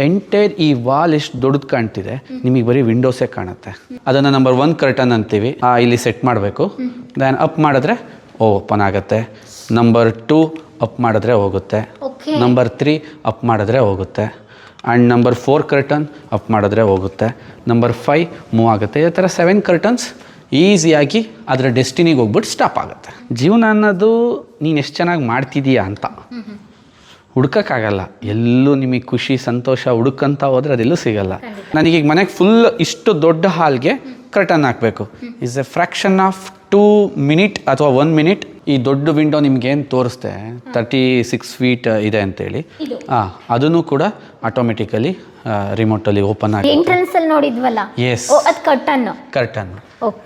Entire ಈ wall ಎಷ್ಟು ದೊಡ್ಡದು ಕಾಣ್ತಿದೆ ನಿಮಗೆ ಬರೀ ವಿಂಡೋಸೇ ಕಾಣುತ್ತೆ. ಅದನ್ನು ನಂಬರ್ ಒನ್ ಕರ್ಟನ್ ಅಂತೀವಿ. ಆ, ಇಲ್ಲಿ ಸೆಟ್ ಮಾಡಬೇಕು. ದೆನ್ ಅಪ್ ಮಾಡಿದ್ರೆ ಓಪನ್ ಆಗುತ್ತೆ. ನಂಬರ್ ಟೂ ಅಪ್ ಮಾಡಿದ್ರೆ ಹೋಗುತ್ತೆ. ನಂಬರ್ ತ್ರೀ ಅಪ್ ಮಾಡಿದ್ರೆ ಹೋಗುತ್ತೆ. And number four curtain up ಮಾಡಿದ್ರೆ ಹೋಗುತ್ತೆ. ನಂಬರ್ ಫೈವ್ ಮೂವ್ ಆಗುತ್ತೆ. ಇದೇ ಥರ ಸೆವೆನ್ ಕರ್ಟನ್ಸ್ ಈಸಿಯಾಗಿ ಅದರ ಡೆಸ್ಟಿನಿಗೆ ಹೋಗ್ಬಿಟ್ಟು ಸ್ಟಾಪ್ ಆಗುತ್ತೆ. ಜೀವನ ಅನ್ನೋದು ನೀನು ಎಷ್ಟು ಚೆನ್ನಾಗಿ ಮಾಡ್ತಿದೀಯಾ ಅಂತ. ಹುಡ್ಕೋಕ್ಕಾಗಲ್ಲ. ಎಲ್ಲೂ ನಿಮಗೆ ಖುಷಿ ಸಂತೋಷ ಹುಡುಕಂತ ಹೋದರೆ ಅದೆಲ್ಲೂ ಸಿಗಲ್ಲ. ನನಗೀಗ ಮನೆಗೆ ಫುಲ್ ಇಷ್ಟು ದೊಡ್ಡ ಹಾಲ್ಗೆ ಕರ್ಟನ್ ಹಾಕಬೇಕು. Is a fraction of two minute ಅಥವಾ ಒನ್ ಮಿನಿಟ್ ಈ ದೊಡ್ಡ ವಿಂಡೋ ನಿಮ್ಗೆ ಏನು ತೋರಿಸ್ತೆ? ತರ್ಟಿ ಸಿಕ್ಸ್ ಫೀಟ್ ಇದೆ ಅಂತೇಳಿ. ಹಾಂ ಅದನ್ನು ಕೂಡ ಆಟೋಮೆಟಿಕಲಿ ರಿಮೋಟಲ್ಲಿ ಓಪನ್ ಆಗಿ ಎಂಟ್ರೆನ್ಸ್ ಅಲ್ಲಿ ನೋಡಿದ್ವಲ್ಲ? Yes curtain curtain.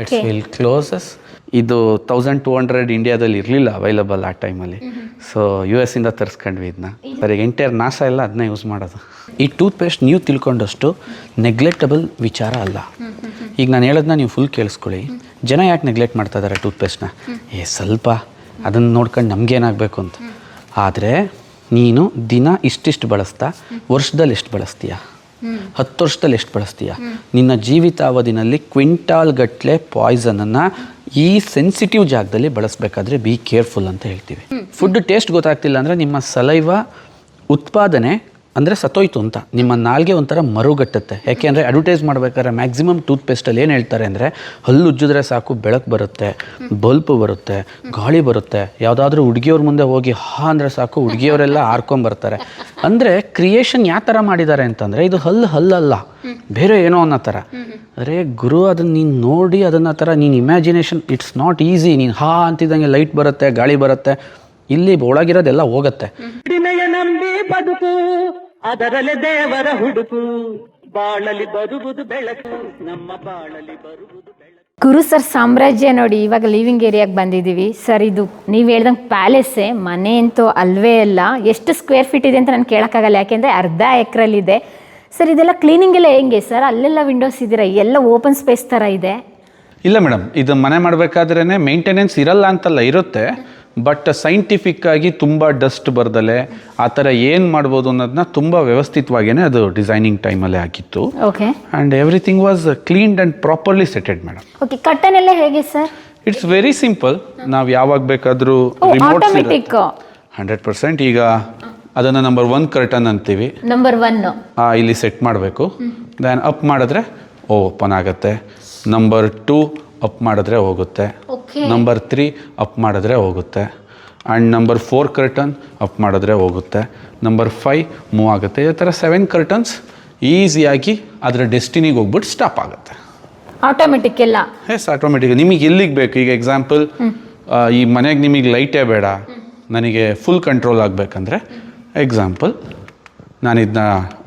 It's will closes ಇದು ತೌಸಂಡ್ ಟೂ ಹಂಡ್ರೆಡ್ ಇಂಡಿಯಾದಲ್ಲಿ ಇರಲಿಲ್ಲ ಅವೈಲಬಲ್ ಆ ಟೈಮಲ್ಲಿ ಸೊ ಯು ಎಸ್ ಇಂದ ತರಿಸ್ಕೊಂಡ್ವಿ ಇದನ್ನ ಸರಿ ಎಂಟೈರ್ ನಾಶ ಎಲ್ಲ ಅದನ್ನ ಯೂಸ್ ಮಾಡೋದು. ಈ ಟೂತ್ ಪೇಸ್ಟ್ ನೀವು ತಿಳ್ಕೊಂಡಷ್ಟು ನೆಗ್ಲೆಕ್ಟಬಲ್ ವಿಚಾರ ಅಲ್ಲ. ಈಗ ನಾನು ಹೇಳೋದನ್ನ ನೀವು ಫುಲ್ ಕೇಳಿಸ್ಕೊಳ್ಳಿ. ಜನ ಯಾಕೆ ನೆಗ್ಲೆಕ್ಟ್ ಮಾಡ್ತಾ ಇದ್ದಾರೆ ಟೂತ್ ಪೇಸ್ಟ್ನ ಏ ಸ್ವಲ್ಪ. ಅದನ್ನು ನೋಡ್ಕೊಂಡು ನಮಗೇನಾಗಬೇಕು ಅಂತ. ಆದರೆ ನೀನು ದಿನ ಇಷ್ಟಿಷ್ಟು ಬಳಸ್ತಾ ವರ್ಷದಲ್ಲಿ ಎಷ್ಟು ಬಳಸ್ತೀಯ? ಹತ್ತು ವರ್ಷದಲ್ಲಿ ಎಷ್ಟು ಬಳಸ್ತೀಯ? ನಿನ್ನ ಜೀವಿತಾವಧಿನಲ್ಲಿ ಕ್ವಿಂಟಾಲ್ ಗಟ್ಟಲೆ ಪಾಯ್ಸನನ್ನು ಈ ಸೆನ್ಸಿಟಿವ್ ಜಾಗದಲ್ಲಿ ಬಳಸಬೇಕಾದ್ರೆ ಬಿ ಕೇರ್ಫುಲ್ ಅಂತ ಹೇಳ್ತೀವಿ. ಫುಡ್ ಟೇಸ್ಟ್ ಗೊತ್ತಾಗ್ತಿಲ್ಲ ಅಂದರೆ ನಿಮ್ಮ ಸಲೈವ ಉತ್ಪಾದನೆ ಅಂದರೆ ಸತ್ತೋಯ್ತು ಅಂತ. ನಿಮ್ಮ ನಾಲ್ಗೆ ಒಂಥರ ಮರುಗಟ್ಟುತ್ತೆ. ಯಾಕೆಂದರೆ ಅಡ್ವರ್ಟೈಸ್ ಮಾಡ್ಬೇಕಾದ್ರೆ ಮ್ಯಾಕ್ಸಿಮಮ್ ಟೂತ್ ಪೇಸ್ಟಲ್ಲಿ ಏನು ಹೇಳ್ತಾರೆ ಅಂದರೆ ಹಲ್ಲು ಉಜ್ಜಿದ್ರೆ ಸಾಕು, ಬೆಳಕು ಬರುತ್ತೆ, ಬಲ್ಪ್ ಬರುತ್ತೆ, ಗಾಳಿ ಬರುತ್ತೆ. ಯಾವುದಾದ್ರೂ ಹುಡುಗಿಯವ್ರ ಮುಂದೆ ಹೋಗಿ ಹಾ ಅಂದರೆ ಸಾಕು, ಹುಡುಗಿಯವರೆಲ್ಲ ಹಾರ್ಕೊಂಬರ್ತಾರೆ ಅಂದರೆ ಕ್ರಿಯೇಷನ್ ಯಾವ ಥರ ಮಾಡಿದ್ದಾರೆ ಅಂತಂದರೆ ಇದು ಹಲ್ಲು ಹಲ್ಲಲ್ಲ. ಬೇರೆ ಏನೋ ಅನ್ನೋ ಥರ ಅರೆ ಗುರು ಅದನ್ನು ನೀನು ನೋಡಿ ಅದನ್ನ ಥರ ನೀನು ಇಮ್ಯಾಜಿನೇಷನ್ ಇಟ್ಸ್ ನಾಟ್ ಈಸಿ ನೀನು ಹಾ ಅಂತಿದ್ದಂಗೆ ಲೈಟ್ ಬರುತ್ತೆ, ಗಾಳಿ ಬರುತ್ತೆ. ಇಲ್ಲಿ ಒಳಗಿರೋದೆಲ್ಲ ಹೋಗತ್ತೆ. ಡಿಮೆಯ ನಂಬಿ ಬದುಕು ಅದರಲೆ ದೇವರ ಹುಡುಕು. ಬಾಳಲಿ ಬರುವುದು ಬೆಳಕು ನಮ್ಮ ಬಾಳಲಿ ಬರುವುದು ಬೆಳಕು. ಗುರು ಸರ್ ಸಾಮ್ರಾಜ್ಯ ನೋಡಿ ಇವಾಗ ಲಿವಿಂಗ್ ಏರಿಯಾಗೆ ಬಂದಿದ್ದೀವಿ. ಸರ್ ಇದು ನೀವು ಹೇಳ್ದಂಗೆ ಪ್ಯಾಲೇಸೇ ಮನೆ ಅಂತೂ ಅಲ್ವೇ ಅಲ್ಲ. ಎಷ್ಟು ಸ್ಕ್ವೇರ್ ಫೀಟ್ ಇದೆ ಅಂತ ನಾನು ಕೇಳೋಕ್ಕಾಗಲ್ಲ ಯಾಕೆಂದರೆ ಅರ್ಧ ಎಕ್ರಲ್ಲಿದೆ. ಸರ್ ಇದೆಲ್ಲ ಕ್ಲೀನಿಂಗ್ ಎಲ್ಲ ಹೆಂಗೆ? ಸರ್ ಅಲ್ಲೆಲ್ಲ ವಿಂಡೋಸ್ ಇದ್ದೀರಾ ಎಲ್ಲ ಓಪನ್ ಸ್ಪೇಸ್ ಥರ ಇದೆ. ಇಲ್ಲ ಮೇಡಮ್ ಇದು ಮನೆ ಮಾಡಬೇಕಾದ್ರೇ ಮೇಂಟೆನೆನ್ಸ್ ಇರಲ್ಲ ಅಂತಲ್ಲ ಇರುತ್ತೆ. ಬಟ್ ಸೈಂಟಿಫಿಕ್ ಆಗಿ ತುಂಬ ಡಸ್ಟ್ ಬರ್ದಲೆ ಆ ಥರ ಏನು ಮಾಡ್ಬೋದು ಅನ್ನೋದನ್ನ ತುಂಬ ವ್ಯವಸ್ಥಿತವಾಗಿಯೇ ಅದು ಡಿಸೈನಿಂಗ್ ಟೈಮಲ್ಲೇ ಹಾಕಿತ್ತು okay and everything was cleaned and properly setted madam okay curtain ಎಲ್ಲ ಹೇಗೆ ಸರ್ ಇಟ್ಸ್ ವೆರಿ ಸಿಂಪಲ್ ನಾವು ಯಾವಾಗ ಬೇಕಾದರೂ ರಿಮೋಟ್ ಹಂಡ್ರೆಡ್ ಪರ್ಸೆಂಟ್ ಈಗ ಅದನ್ನು ನಂಬರ್ ಒನ್ ಕರ್ಟನ್ ಅಂತೀವಿ. ನಂಬರ್ ಒನ್ ಇಲ್ಲಿ ಸೆಟ್ ಮಾಡಬೇಕು. ದೆನ್ ಅಪ್ ಮಾಡಿದ್ರೆ ಓಪನ್ ಆಗುತ್ತೆ. ನಂಬರ್ ಟೂ ಅಪ್ ಮಾಡಿದ್ರೆ ಹೋಗುತ್ತೆ. ನಂಬರ್ ತ್ರೀ ಅಪ್ ಮಾಡಿದ್ರೆ ಹೋಗುತ್ತೆ. And number four curtain up ಮಾಡಿದ್ರೆ ಹೋಗುತ್ತೆ. ನಂಬರ್ ಫೈವ್ ಮೂವ್ ಆಗುತ್ತೆ. ಇದೇ ಥರ ಸೆವೆನ್ ಕರ್ಟನ್ಸ್ ಈಸಿಯಾಗಿ ಅದರ ಡೆಸ್ಟಿನಿಗೆ ಹೋಗ್ಬಿಟ್ಟು ಸ್ಟಾಪ್ ಆಗುತ್ತೆ. ಆಟೋಮೆಟಿಕ್ ಎಲ್ಲ? ಎಸ್ ಆಟೋಮೆಟಿಕ್ ನಿಮಗೆ ಎಲ್ಲಿಗೆ ಬೇಕು? ಈಗ ಎಕ್ಸಾಂಪಲ್ ಈ ಮನೆಗೆ ನಿಮಗೆ ಲೈಟೇ ಬೇಡ. ನನಗೆ ಫುಲ್ ಕಂಟ್ರೋಲ್ ಆಗಬೇಕಂದ್ರೆ ಎಕ್ಸಾಂಪಲ್ ನಾನು ಇದನ್ನ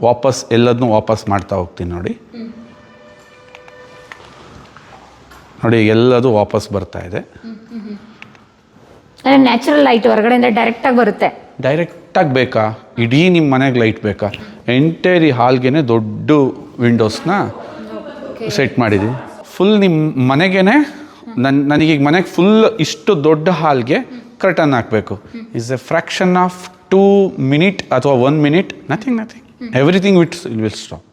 ವಾಪಸ್ ಎಲ್ಲದನ್ನೂ ವಾಪಸ್ ಮಾಡ್ತಾ ಹೋಗ್ತೀನಿ ನೋಡಿ. ನೋಡಿ ಎಲ್ಲದು ವಾಪಸ್ ಬರ್ತಾ ಇದೆ ನ್ಯಾಚುರಲ್ ಲೈಟ್ ಹೊರಗಡೆಯಿಂದ ಡೈರೆಕ್ಟಾಗಿ ಬರುತ್ತೆ ಡೈರೆಕ್ಟಾಗಿ ಬೇಕಾ ಇಡೀ ನಿಮ್ಮ ಮನೆಗೆ ಲೈಟ್ ಬೇಕಾ ಎಂಟೈರ್ ಈ ಹಾಲ್ಗೆ ದೊಡ್ಡ ವಿಂಡೋಸ್ನ ಸೆಟ್ ಮಾಡಿದ್ದೀನಿ ಫುಲ್ ನಿಮ್ಮ ಮನೆಗೇನೆ ನನ್ನ ನನಗೀಗ ಮನೆಗೆ ಫುಲ್ ಇಷ್ಟು ದೊಡ್ಡ ಹಾಲ್ಗೆ ಕರ್ಟನ್ ಹಾಕಬೇಕು is a fraction of two minute ಅಥವಾ one minute nothing nothing everything it's will stop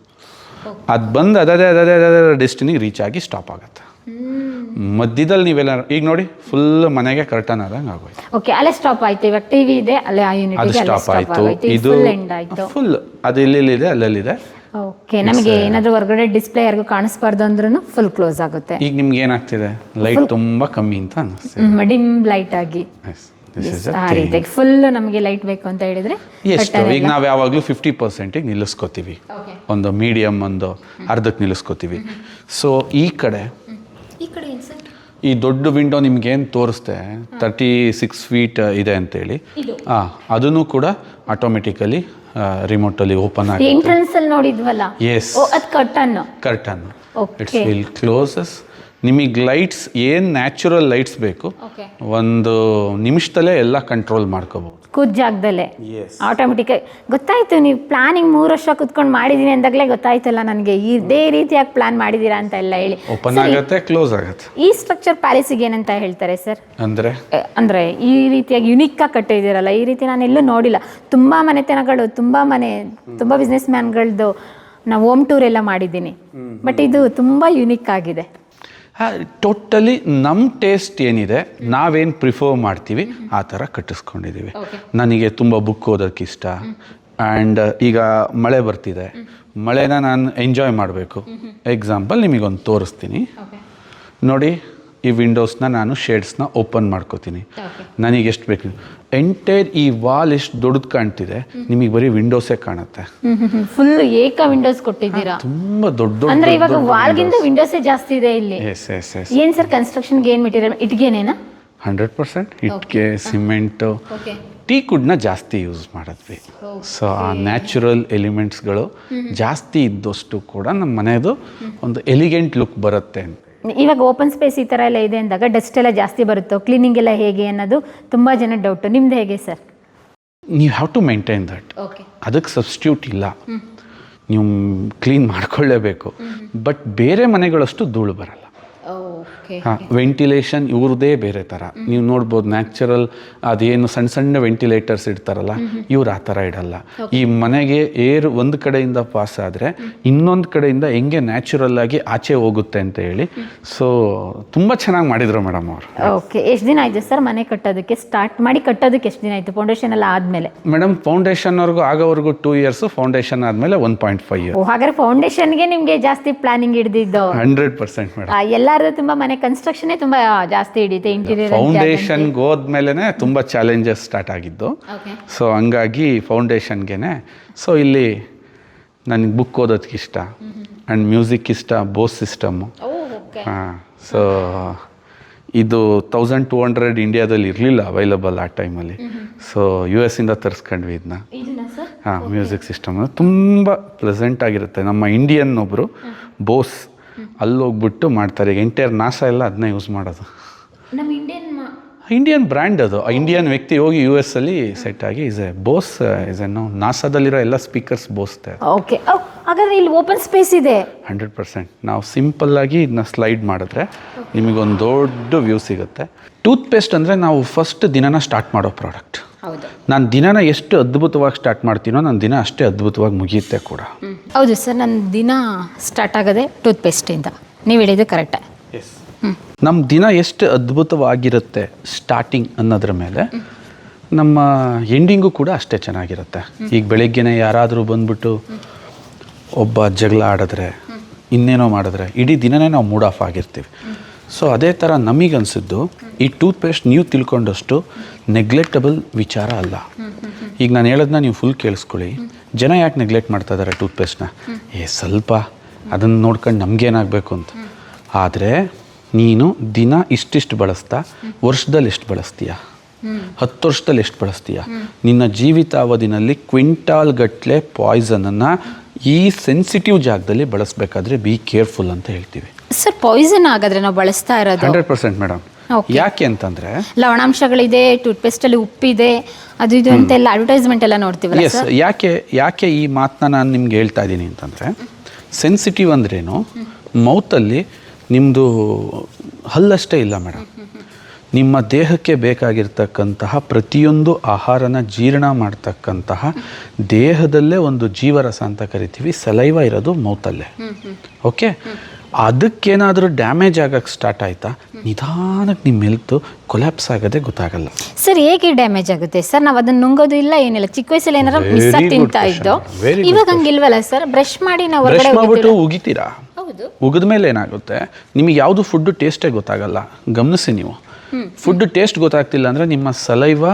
ಅದು ಬಂದು ಅದೇ ಅದೇ ಅದೇ ಡೆಸ್ಟಿನಿಗೆ ರೀಚ್ ಆಗಿ ಸ್ಟಾಪ್ ಆಗುತ್ತೆ ಮಧ್ಯದಲ್ಲಿ ನೀವೆಲ್ಲ ಈಗ ನೋಡಿ ಫುಲ್ ಮನೆಗೆ ಕರ್ಟನ್ ಆದಂಗೆ ಆಗೋಯ್ತು. ಓಕೆ ಅಲ್ಲೇ ಸ್ಟಾಪ್ ಆಯ್ತು. ಇವಾಗ ಟಿವಿ ಇದೆ ಅಲ್ಲೇ ಆ ಅದು ಸ್ಟಾಪ್ ಆಯ್ತು. ಇದು ಫುಲ್ ಎಂಡ್ ಆಯ್ತು. ಫುಲ್ ಅದು ಇಲ್ಲಿದೆ ಅಲ್ಲಲ್ಲಿದೆ. ಓಕೆ ನಮಗೆ ಏನಾದರೂ ಹೊರಗಡೆ ಡಿಸ್ಪ್ಲೇ ಯಾರಿಗೂ ಕಾಣಿಸ್ಬಾರ್ದು ಅಂದ್ರೂ ಫುಲ್ ಕ್ಲೋಸ್ ಆಗುತ್ತೆ. ಈಗ ನಿಮ್ಗೆ ಏನಾಗ್ತಿದೆ? ಲೈಟ್ ತುಂಬಾ ಕಮ್ಮಿ ಅಂತ ಅನ್ನಿಸ್ತಿದೆ ಡಿಮ್ ಲೈಟ್ ಆಗಿ. ಆ. ರೀತಿ ಫುಲ್ ನಮಗೆ ಲೈಟ್ ಬೇಕು ಅಂತ ಹೇಳಿದ್ರೆ ಎಷ್ಟು ಈಗ ನಾವು ಯಾವಾಗಲೂ ಫಿಫ್ಟಿ ಪರ್ಸೆಂಟಿಗೆ ನಿಲ್ಲಿಸ್ಕೋತೀವಿ. ಒಂದು ಮೀಡಿಯಮ್ ಒಂದು ಅರ್ಧಕ್ಕೆ ನಿಲ್ಲಿಸ್ಕೋತೀವಿ. ಸೊ ಈ ಕಡೆ ಈ ಕಡೆ ಏನು ಸರ್? ಈ ದೊಡ್ಡ ವಿಂಡೋ ನಿಮ್ಗೇನು ತೋರಿಸ್ತೆ? ತರ್ಟಿ ಸಿಕ್ಸ್ ಫೀಟ್ ಇದೆ ಅಂತೇಳಿ. ಹಾಂ ಅದನ್ನು ಕೂಡ ಆಟೋಮೆಟಿಕಲಿ ರಿಮೋಟಲ್ಲಿ ಓಪನ್ ಆಗಿ ಎಂಟ್ರೆನ್ಸ್ ಅಲ್ಲಿ ನೋಡಿದ್ವಲ್ಲ? ಎಸ್ ಓ ಅದು curtain curtain Okay. It's will closes ನಿಮಗೆ ಲೈಟ್ಸ್ ಏನು ನ್ಯಾಚುರಲ್ ಲೈಟ್ಸ್ ಬೇಕು ಒಂದು ನಿಮಿಷದಲ್ಲೇ ಎಲ್ಲ ಕಂಟ್ರೋಲ್ ಮಾಡ್ಕೋಬೋದು. ಕೂತ್ ಜಾಗದಲ್ಲೇ Yes. ಆಟೋಮೆಟಿಕ್ ಗೊತ್ತಾಯ್ತು ನೀವು ಪ್ಲಾನಿಂಗ್ ಮೂರು ವರ್ಷ ಕುತ್ಕೊಂಡು ಮಾಡಿದೀನಿ ಅಂದಾಗಲೇ ಗೊತ್ತಾಯ್ತಲ್ಲ ನನಗೆ ಇದೇ ರೀತಿಯಾಗಿ ಪ್ಲಾನ್ ಮಾಡಿದೀರಾ ಅಂತ ಎಲ್ಲ ಹೇಳಿ. ಓಪನ್ ಆಗುತ್ತೆ ಕ್ಲೋಸ್ ಆಗುತ್ತೆ. ಈ ಸ್ಟ್ರಕ್ಚರ್ ಪ್ಯಾಲೇಸಿಗೆ ಏನಂತ ಹೇಳ್ತಾರೆ ಸರ್ ಅಂದ್ರೆ? ಅಂದ್ರೆ ಈ ರೀತಿಯಾಗಿ ಯುನಿಕ್ಕಾಗಿ ಕಟ್ಟಿದ್ದೀರಲ್ಲ ಈ ರೀತಿ ನಾನು ಎಲ್ಲೂ ನೋಡಿಲ್ಲ. ತುಂಬಾ ಮನೆತನಗಳು ತುಂಬಾ ಮನೆ ತುಂಬಾ ಬಿಸ್ನೆಸ್ ಮ್ಯಾನ್ಗಳದ್ದು ನಾವು ಹೋಮ್ ಟೂರ್ ಎಲ್ಲ ಮಾಡಿದ್ದೀನಿ. ಬಟ್ ಇದು ತುಂಬಾ ಯುನಿಕ್ ಆಗಿದೆ. ಟೋಟಲಿ ನಮ್ಮ ಟೇಸ್ಟ್ ಏನಿದೆ ನಾವೇನು ಪ್ರಿಫರ್ ಮಾಡ್ತೀವಿ ಆ ಥರ ಕಟ್ಟಿಸ್ಕೊಂಡಿದ್ದೀವಿ. ನನಗೆ ತುಂಬ ಬುಕ್ ಓದೋಕ್ಕೆ ಇಷ್ಟ. ಆ್ಯಂಡ್ ಈಗ ಮಳೆ ಬರ್ತಿದೆ. ಮಳೆನ ನಾನು ಎಂಜಾಯ್ ಮಾಡಬೇಕು. ಎಕ್ಸಾಂಪಲ್ ನಿಮಗೊಂದು ತೋರಿಸ್ತೀನಿ. ನೋಡಿ ಈ ವಿಂಡೋಸ್ನ ನಾನು ಶೇಡ್ಸ್ನ ಓಪನ್ ಮಾಡ್ಕೋತೀನಿ. ನನಗೆ ಎಷ್ಟು ಬೇಕು? ಎಂಟೈರ್ ಈ ವಾಲ್ ಎಷ್ಟು ದೊಡ್ಡದು ಕಾಣ್ತಿದೆ ನಿಮಗೆ ಬರೀ ವಿಂಡೋಸೇ ಕಾಣುತ್ತೆ. ಫುಲ್ ಏಕ ವಿಂಡೋಸ್ ಕೊಟ್ಟಿದ್ದೀರಾ? ತುಂಬಾ ದೊಡ್ಡ ದೊಡ್ಡ ಅಂದ್ರೆ ಇವಾಗ ವಾಲ್ಗಿಂತ ವಿಂಡೋಸೇ ಜಾಸ್ತಿ ಇದೆ ಇಲ್ಲಿ. ಎಸ್ ಎಸ್ ಎಸ್ ಏನ್ ಸರ್ ಕನ್ಸ್ಟ್ರಕ್ಷನ್ಗೆ ಏನ್ ಮೆಟೀರಿಯಲ್ ಇಟ್ಗೆನೇನಾ? ಹಂಡ್ರೆಡ್ ಪರ್ಸೆಂಟ್ ಇಟ್ಗೆ ಸಿಮೆಂಟು. ಟೀ ಕುಡ್ನ ಜಾಸ್ತಿ ಯೂಸ್ ಮಾಡಿದ್ವಿ. ಸೊ ಆ ನ್ಯಾಚುರಲ್ ಎಲಿಮೆಂಟ್ಸ್ಗಳು ಜಾಸ್ತಿ ಇದ್ದಷ್ಟು ಕೂಡ ನಮ್ಮ ಮನೆಯದು ಒಂದು ಎಲಿಗೆಂಟ್ ಲುಕ್ ಬರುತ್ತೆ ಅಂತ. ಇವಾಗ ಓಪನ್ ಸ್ಪೇಸ್ ಈ ಥರ ಎಲ್ಲ ಇದೆ ಅಂದಾಗ ಡಸ್ಟ್ ಎಲ್ಲ ಜಾಸ್ತಿ ಬರುತ್ತೋ ಕ್ಲೀನಿಂಗ್ ಎಲ್ಲ ಹೇಗೆ ಅನ್ನೋದು ತುಂಬ ಜನ ಡೌಟ್ ನಿಮ್ದು ಹೇಗೆ ಸರ್ ನೀವು have to maintain that okay ಅದಕ್ಕೆ ಸಬ್ಸ್ಟ್ಯೂಟ್ ಇಲ್ಲ. ನೀವು ಕ್ಲೀನ್ ಮಾಡ್ಕೊಳ್ಳೇಬೇಕು. ಬಟ್ ಬೇರೆ ಮನೆಗಳಷ್ಟು ಧೂಳು ಬರಲ್ಲ. ಹಾಂ ವೆಂಟಿಲೇಷನ್ ಇವ್ರದೇ ಬೇರೆ ಥರ ನೀವು ನೋಡ್ಬೋದು ನ್ಯಾಚುರಲ್ ಅದೇನು ಸಣ್ಣ ಸಣ್ಣ ವೆಂಟಿಲೇಟರ್ಸ್ ಇಡ್ತಾರಲ್ಲ ಇವ್ರು ಆ ಥರ ಇಡಲ್ಲ. ಈ ಮನೆಗೆ ಏರ್ ಒಂದು ಕಡೆಯಿಂದ ಪಾಸ್ ಆದರೆ ಇನ್ನೊಂದು ಕಡೆಯಿಂದ ಹೆಂಗೆ ನ್ಯಾಚುರಲ್ ಆಗಿ ಆಚೆ ಹೋಗುತ್ತೆ ಅಂತ ಹೇಳಿ ಸೊ ತುಂಬ ಚೆನ್ನಾಗಿ ಮಾಡಿದ್ರು ಮೇಡಮ್ ಅವರು. ಓಕೆ ಎಷ್ಟು ದಿನ ಆಯ್ತು ಸರ್ ಮನೆ ಕಟ್ಟೋದಕ್ಕೆ? ಸ್ಟಾರ್ಟ್ ಮಾಡಿ ಕಟ್ಟೋದಕ್ಕೆ ಎಷ್ಟು ದಿನ ಆಯ್ತು? ಫೌಂಡೇಶನ್ ಎಲ್ಲ ಆದ್ಮೇಲೆ? ಮೇಡಮ್ ಫೌಂಡೇಶನ್ವರೆಗೂ ಆಗೋವರೆಗೂ ಟೂ ಇಯರ್ಸು ಫೌಂಡೇಶನ್ ಆದಮೇಲೆ ಒನ್ ಪಾಯಿಂಟ್ ಫೈವ್ ಇಯರ್ ಹಾಗಾದ್ರೆ ಫೌಂಡೇಶನ್ಗೆ ನಿಮ್ಗೆ ಜಾಸ್ತಿ ಪ್ಲಾನಿಂಗ್ ಹಿಡಿದಿದ್ದು? Hundred percent madam. ಎಲ್ಲರೂ ತುಂಬಾ ಮನೆ ಕನ್ಸ್ಟ್ರಕ್ಷನ್ ತುಂಬಾ ಜಾಸ್ತಿ ಹಿಡಿಯುತ್ತೆ ಇಂಟೀರಿಯರ್ ಫೌಂಡೇಶನ್ಗೆ ಹೋದ್ಮೇಲೆ ತುಂಬ ಚಾಲೆಂಜಸ್ ಸ್ಟಾರ್ಟ್ ಆಗಿದ್ದು. ಸೊ ಹಂಗಾಗಿ ಫೌಂಡೇಶನ್ಗೆ ಸೊ ಇಲ್ಲಿ ನನಗೆ ಬುಕ್ ಓದೋದಕ್ಕೆ ಇಷ್ಟ. ಆ್ಯಂಡ್ ಮ್ಯೂಸಿಕ್ ಇಷ್ಟ ಬೋಸ್ ಸಿಸ್ಟಮ್ಮು ಹಾಂ ಸೊ ಇದು ತೌಸಂಡ್ ಟೂ ಹಂಡ್ರೆಡ್ ಇಂಡಿಯಾದಲ್ಲಿ ಇರಲಿಲ್ಲ ಅವೈಲಬಲ್ ಆ ಟೈಮಲ್ಲಿ ಸೊ ಯು ಎಸ್ ಇಂದ ತರಿಸ್ಕೊಂಡ್ವಿ ಇದನ್ನ ಹಾಂ ಮ್ಯೂಸಿಕ್ ಸಿಸ್ಟಮ್ ತುಂಬ ಪ್ಲೆಸೆಂಟ್ ಆಗಿರುತ್ತೆ. ನಮ್ಮ ಇಂಡಿಯನ್ ಒಬ್ಬರು ಬೋಸ್ ಅಲ್ಲಿ ಹೋಗ್ಬಿಟ್ಟು ಮಾಡ್ತಾರೆ. ಈಗ ಎಂಟೈರ್ ನಾಸ ಎಲ್ಲ ಅದನ್ನ ಯೂಸ್ ಮಾಡೋದು. ನಮ್ಮ ಇಂಡಿಯನ್ ಇಂಡಿಯನ್ ಬ್ರ್ಯಾಂಡ್ ಅದು. ಇಂಡಿಯನ್ ವ್ಯಕ್ತಿ ಹೋಗಿ ಯು ಎಸ್ ಅಲ್ಲಿ ಸೆಟ್ ಆಗಿ is a Bose is a no ನಾಸಾದಲ್ಲಿರೋ ಎಲ್ಲ ಸ್ಪೀಕರ್ಸ್ ಬೋಸ್ತೆ ಓಕೆ ಹಾಗಾದ್ರೆ ಇಲ್ಲಿ ಓಪನ್ ಸ್ಪೇಸ್ ಇದೆ. ಹಂಡ್ರೆಡ್ ಪರ್ಸೆಂಟ್ ನಾವು ಸಿಂಪಲ್ ಆಗಿ ಇದನ್ನ ಸ್ಲೈಡ್ ಮಾಡಿದ್ರೆ ನಿಮಗೊಂದು ದೊಡ್ಡ ವ್ಯೂ ಸಿಗುತ್ತೆ. ಟೂತ್ ಪೇಸ್ಟ್ ಅಂದರೆ ನಾವು ಫಸ್ಟ್ ದಿನನ ಸ್ಟಾರ್ಟ್ ಮಾಡೋ ಪ್ರಾಡಕ್ಟ್ ನಾನು ದಿನನ ಎಷ್ಟು ಅದ್ಭುತವಾಗಿ ಸ್ಟಾರ್ಟ್ ಮಾಡ್ತೀನೋ ನನ್ನ ದಿನ ಅಷ್ಟೇ ಅದ್ಭುತವಾಗಿ ಮುಗಿಯುತ್ತೆ ಕೂಡ. ಹೌದು ಸರ್ ನನ್ನ ದಿನ ಸ್ಟಾರ್ಟ್ ಆಗೋದೆ ಟೂತ್ ಪೇಸ್ಟಿಂದ ನೀವು ಹೇಳಿದ್ದು ಕರೆಕ್ಟೇ ನಮ್ಮ ದಿನ ಎಷ್ಟು ಅದ್ಭುತವಾಗಿರುತ್ತೆ ಸ್ಟಾರ್ಟಿಂಗ್ ಅನ್ನೋದ್ರ ಮೇಲೆ ನಮ್ಮ ಎಂಡಿಂಗು ಕೂಡ ಅಷ್ಟೇ ಚೆನ್ನಾಗಿರುತ್ತೆ. ಈಗ ಬೆಳಗ್ಗೆನೆ ಯಾರಾದರೂ ಬಂದ್ಬಿಟ್ಟು ಒಬ್ಬ ಜಗಳ ಆಡಿದ್ರೆ ಇನ್ನೇನೋ ಮಾಡಿದ್ರೆ ಇಡೀ ದಿನನೇ ನಾವು ಮೂಡ್ ಆಫ್ ಆಗಿರ್ತೀವಿ. ಸೊ ಅದೇ ಥರ ನಮಗನ್ಸಿದ್ದು, ಈ ಟೂತ್ ಪೇಸ್ಟ್ ನೀವು ತಿಳ್ಕೊಂಡಷ್ಟು ನೆಗ್ಲೆಕ್ಟಬಲ್ ವಿಚಾರ ಅಲ್ಲ. ಈಗ ನಾನು ಹೇಳೋದನ್ನ ನೀವು ಫುಲ್ ಕೇಳಿಸ್ಕೊಳ್ಳಿ. ಜನ ಯಾಕೆ ನೆಗ್ಲೆಕ್ಟ್ ಮಾಡ್ತಾ ಇದ್ದಾರೆ ಟೂತ್ ಪೇಸ್ಟ್ನ ಏ, ಸ್ವಲ್ಪ ಅದನ್ನು ನೋಡ್ಕೊಂಡು ನಮಗೇನಾಗಬೇಕು ಅಂತ. ಆದರೆ, ನೀನು ದಿನ ಇಷ್ಟಿಷ್ಟು ಬಳಸ್ತಾ ವರ್ಷದಲ್ಲಿ ಎಷ್ಟು ಬಳಸ್ತೀಯ? ಹತ್ತು ವರ್ಷದಲ್ಲಿ ಎಷ್ಟು ಬಳಸ್ತೀಯ? ನಿನ್ನ ಜೀವಿತಾವಧಿನಲ್ಲಿ ಕ್ವಿಂಟಾಲ್ ಗಟ್ಟಲೆ ಪಾಯ್ಸನನ್ನು ಈ ಸೆನ್ಸಿಟಿವ್ ಜಾಗದಲ್ಲಿ ಬಳಸಬೇಕಾದ್ರೆ ಬಿ ಕೇರ್ಫುಲ್ ಅಂತ ಹೇಳ್ತೀವಿ. ಸರ್ ಪಾಯ್ಸನ್ ಆಗಾದ್ರೆ ನಾವು ಬಳಸ್ತಾ ಇರೋದು? Hundred percent madam. Okay. ಯಾಕೆ ಅಂತಂದ್ರೆ ಲವಣಾಂಶಗಳಿದೆ ಟೂತ್ ಪೇಸ್ಟಲ್ಲಿ ಉಪ್ಪಿದೆ ಅದು ಇದು ಅಂತೆಲ್ಲ ಅಡ್ವರ್ಟೈಸ್ಮೆಂಟ್ ಎಲ್ಲ ನೋಡ್ತೀವಿ ಎಸ್ ಸರ್? ಯಾಕೆ ಯಾಕೆ ಈ ಮಾತನ್ನ ನಾನು ನಿಮ್ಗೆ ಹೇಳ್ತಾ ಇದ್ದೀನಿ ಅಂತಂದ್ರೆ ಸೆನ್ಸಿಟಿವ್ ಅಂದ್ರೇನು ಮೌತಲ್ಲಿ ನಿಮ್ಮದು ಹಲ್ಲಷ್ಟೇ ಇಲ್ಲ ಮೇಡಮ್. ನಿಮ್ಮ ದೇಹಕ್ಕೆ ಬೇಕಾಗಿರ್ತಕ್ಕಂತಹ ಪ್ರತಿಯೊಂದು ಆಹಾರನ ಜೀರ್ಣ ಮಾಡ್ತಕ್ಕಂತಹ ದೇಹದಲ್ಲೇ ಒಂದು ಜೀವರಸ ಅಂತ ಕರಿತೀವಿ ಸಲೈವ ಇರೋದು ಮೌತಲ್ಲೇ ಓಕೆ ಅದಕ್ಕೇನಾದರೂ ಡ್ಯಾಮೇಜ್ ಆಗಕ್ಕೆ ಸ್ಟಾರ್ಟ್ ಆಯಿತಾ? ನಿಧಾನಕ್ಕೆ ನಿಮ್ಮ ಹೆಲ್ತು ಕೊಲ್ಯಾಪ್ಸ್ ಆಗದೆ ಗೊತ್ತಾಗಲ್ಲ. ಸರ್ ಹೇಗೆ ಡ್ಯಾಮೇಜ್ ಆಗುತ್ತೆ? ಸರ್ ನಾವು ಅದನ್ನ ನುಂಗೋದು ಇಲ್ಲ ಏನಿಲ್ಲ. ಚಿಕ್ಕ ವಯಸ್ಸಲ್ಲಿ ಏನಾರ ಮಿಸ್ ತಿಂತಾ ಇದ್ದೋ? ಇವಾಗ ಹಂಗಿಲ್ವಲ್ಲ ಸರ್ ಬ್ರಷ್ ಮಾಡಿ ನಾವು ಬ್ರಷ್ ಮಾಡ್ಬಿಟ್ಟು. ಉಗಿತೀರಾ? ಉಗಿದ ಮೇಲೆ ಏನಾಗುತ್ತೆ? ನಿಮಗೆ ಯಾವುದು ಫುಡ್ ಟೇಸ್ಟೇ ಗೊತ್ತಾಗಲ್ಲ. ಗಮನಿಸಿ ನೀವು. ಫುಡ್ ಟೇಸ್ಟ್ ಗೊತ್ತಾಗ್ತಿಲ್ಲ ಅಂದರೆ ನಿಮ್ಮ ಸಲೈವ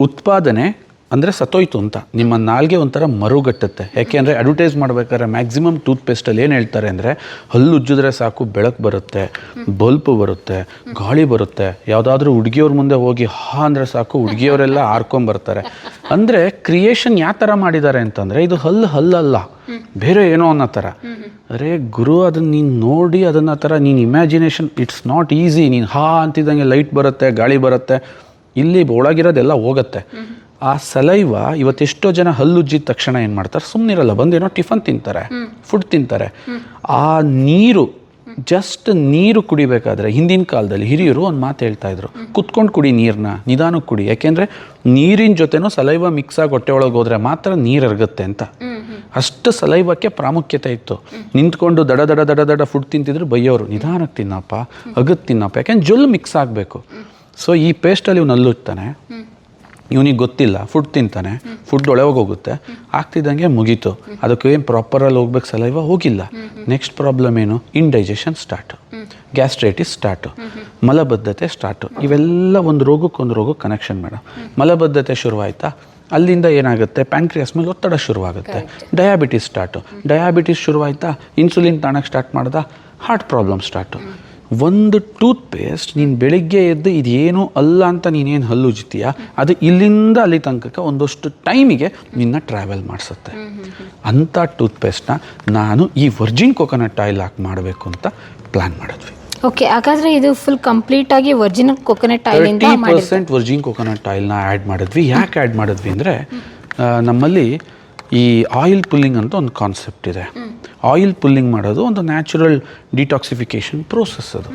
ಉತ್ಪಾದನೆ ಅಂದರೆ ಸತ್ತೋಯ್ತು ಅಂತ. ನಿಮ್ಮ ನಾಲ್ಗೆ ಒಂಥರ ಮರುಗಟ್ಟುತ್ತೆ ಯಾಕೆ ಅಂದರೆ ಅಡ್ವರ್ಟೈಸ್ ಮಾಡ್ಬೇಕಾದ್ರೆ ಮ್ಯಾಕ್ಸಿಮಮ್ ಟೂತ್ ಪೇಸ್ಟಲ್ಲಿ ಏನು ಹೇಳ್ತಾರೆ ಅಂದರೆ ಹಲ್ಲು ಉಜ್ಜಿದ್ರೆ ಸಾಕು, ಬೆಳಕು ಬರುತ್ತೆ, ಬಲ್ಪ್ ಬರುತ್ತೆ, ಗಾಳಿ ಬರುತ್ತೆ. ಯಾವುದಾದ್ರೂ ಹುಡುಗಿಯವ್ರ ಮುಂದೆ ಹೋಗಿ ಹಾ ಅಂದರೆ ಸಾಕು, ಹುಡುಗಿಯವರೆಲ್ಲ ಹಾರ್ಕೊಂಬರ್ತಾರೆ ಅಂದರೆ ಕ್ರಿಯೇಷನ್ ಯಾವ ಥರ ಮಾಡಿದ್ದಾರೆ ಅಂತಂದರೆ ಇದು ಹಲ್ಲು ಹಲ್ಲಲ್ಲ. ಬೇರೆ ಏನೋ ಅನ್ನೋ ಥರ ಅರೆ ಗುರು ಅದನ್ನ ನೀನು ನೋಡಿ ಅದನ್ನ ಥರ ನೀನು ಇಮ್ಯಾಜಿನೇಷನ್ ಇಟ್ಸ್ ನಾಟ್ ಈಸಿ ನೀನು ಹಾ ಅಂತಿದ್ದಂಗೆ ಲೈಟ್ ಬರುತ್ತೆ, ಗಾಳಿ ಬರುತ್ತೆ. ಇಲ್ಲಿ ಒಳಗಿರೋದೆಲ್ಲ ಹೋಗುತ್ತೆ. ಆ ಸಲೈವ ಇವತ್ತೆಷ್ಟೋ ಜನ ಹಲ್ಲುಜ್ಜಿದ ತಕ್ಷಣ ಏನು ಮಾಡ್ತಾರೆ? ಸುಮ್ಮನಿರಲ್ಲ ಬಂದೇನೋ ಟಿಫನ್ ತಿಂತಾರೆ ಫುಡ್ ತಿಂತಾರೆ. ಆ ನೀರು ಜಸ್ಟ್ ನೀರು ಕುಡಿಬೇಕಾದ್ರೆ ಹಿಂದಿನ ಕಾಲದಲ್ಲಿ ಹಿರಿಯರು ಒಂದು ಮಾತು ಹೇಳ್ತಾ ಇದ್ರು. ಕುತ್ಕೊಂಡು ಕುಡಿ ನೀರನ್ನ ನಿಧಾನಕ್ಕೆ ಕುಡಿ. ಯಾಕೆಂದರೆ ನೀರಿನ ಜೊತೆನೂ ಸಲೈವ ಮಿಕ್ಸ್ ಆಗಿ ಹೊಟ್ಟೆ ಒಳಗೆ ಹೋದ್ರೆ ಮಾತ್ರ ನೀರು ಅರಗುತ್ತೆ ಅಂತ. ಅಷ್ಟು ಸಲೈವಕ್ಕೆ ಪ್ರಾಮುಖ್ಯತೆ ಇತ್ತು. ನಿಂತ್ಕೊಂಡು ದಡ ದಡ ದಡ ದಡ ಫುಡ್ ತಿಂತಿದ್ರು ಬೈಯೋರು. ನಿಧಾನಕ್ಕೆ ತಿನ್ನಪ್ಪ ಅಗತ್ ತಿನ್ನಪ್ಪ. ಯಾಕೆಂದ್ರೆ ಜೊಲ್ ಮಿಕ್ಸ್ ಆಗಬೇಕು. ಸೊ ಈ ಪೇಸ್ಟಲ್ಲಿ ಇವ್ನು ಅಲ್ಲುತ್ತಾನೆ ಇವನಿಗೆ ಗೊತ್ತಿಲ್ಲ. ಫುಡ್ ತಿಂತಾನೆ. ಫುಡ್ ಒಳಗೆ ಹೋಗುತ್ತೆ ಆಗ್ತಿದ್ದಂಗೆ ಮುಗೀತು. ಅದಕ್ಕೆ ಏನು ಪ್ರಾಪರಲ್ಲಿ ಹೋಗ್ಬೇಕು ಸಲೈವ ಹೋಗಿಲ್ಲ. ನೆಕ್ಸ್ಟ್ ಪ್ರಾಬ್ಲಮ್ ಏನು? ಇಂಡೈಜೆಷನ್ ಸ್ಟಾರ್ಟು ಗ್ಯಾಸ್ಟ್ರೈಟಿಸ್ ಸ್ಟಾರ್ಟು ಮಲಬದ್ಧತೆ ಸ್ಟಾರ್ಟು ಇವೆಲ್ಲ ಒಂದು ರೋಗಕ್ಕೆ ಒಂದು ರೋಗಕ್ಕೆ ಕನೆಕ್ಷನ್ ಮೇಡಮ್ ಮಲಬದ್ಧತೆ ಶುರುವಾಯ್ತಾ? ಅಲ್ಲಿಂದ ಏನಾಗುತ್ತೆ? ಪ್ಯಾಂಕ್ರಿಯಾಸ್ ಮೇಲೆ ಒತ್ತಡ ಶುರುವಾಗುತ್ತೆ. ಡಯಾಬಿಟಿಸ್ ಸ್ಟಾರ್ಟು ಡಯಾಬಿಟಿಸ್ ಶುರುವಾಯ್ತಾ? ಇನ್ಸುಲಿನ್ ತಾಣಕ್ಕೆ ಸ್ಟಾರ್ಟ್ ಮಾಡ್ದ? ಹಾರ್ಟ್ ಪ್ರಾಬ್ಲಮ್ ಸ್ಟಾರ್ಟು ಒಂದು ಟೂತ್ ಪೇಸ್ಟ್ ನೀನು ಬೆಳಿಗ್ಗೆ ಎದ್ದು ಇದೇನು ಅಲ್ಲ ಅಂತ ನೀನೇನು ಹಲ್ಲು ಉಜ್ತೀಯ? ಅದು ಇಲ್ಲಿಂದ ಅಲ್ಲಿ ತನಕಕ್ಕೆ ಒಂದಷ್ಟು ಟೈಮಿಗೆ ನಿನ್ನ ಟ್ರಾವೆಲ್ ಮಾಡಿಸುತ್ತೆ. ಅಂಥ ಟೂತ್ ಪೇಸ್ಟ್ನ ನಾನು ಈ ವರ್ಜಿನ್ ಕೊಕೊನಟ್ ಆಯಿಲ್ ಹಾಕಿ ಮಾಡಬೇಕು ಅಂತ ಪ್ಲ್ಯಾನ್ ಮಾಡಿದ್ವಿ. ಓಕೆ ಹಾಗಾದ್ರೆ ಇದು ಫುಲ್ ಕಂಪ್ಲೀಟ್ ಆಗಿ ವರ್ಜಿನ್ ಕೊಕೊನಟ್ ಆಯಿಲ್ ತರ್ಟಿ ಮಾಡಿರ್ತಾರೆ ಪರ್ಸೆಂಟ್ ವರ್ಜಿನ್ ಕೊಕೊನಟ್ ಆಯಿಲ್ನ ಆ್ಯಡ್ ಮಾಡಿದ್ವಿ. ಯಾಕೆ ಆ್ಯಡ್ ಮಾಡಿದ್ವಿ ಅಂದರೆ ನಮ್ಮಲ್ಲಿ ಈ ಆಯಿಲ್ ಪುಲ್ಲಿಂಗ್ ಅಂತ ಒಂದು ಕಾನ್ಸೆಪ್ಟ್ ಇದೆ. ಆಯಿಲ್ ಪುಲ್ಲಿಂಗ್ ಮಾಡೋದು ಒಂದು ನ್ಯಾಚುರಲ್ ಡಿಟಾಕ್ಸಿಫಿಕೇಷನ್ ಪ್ರೋಸೆಸ್ ಅದು.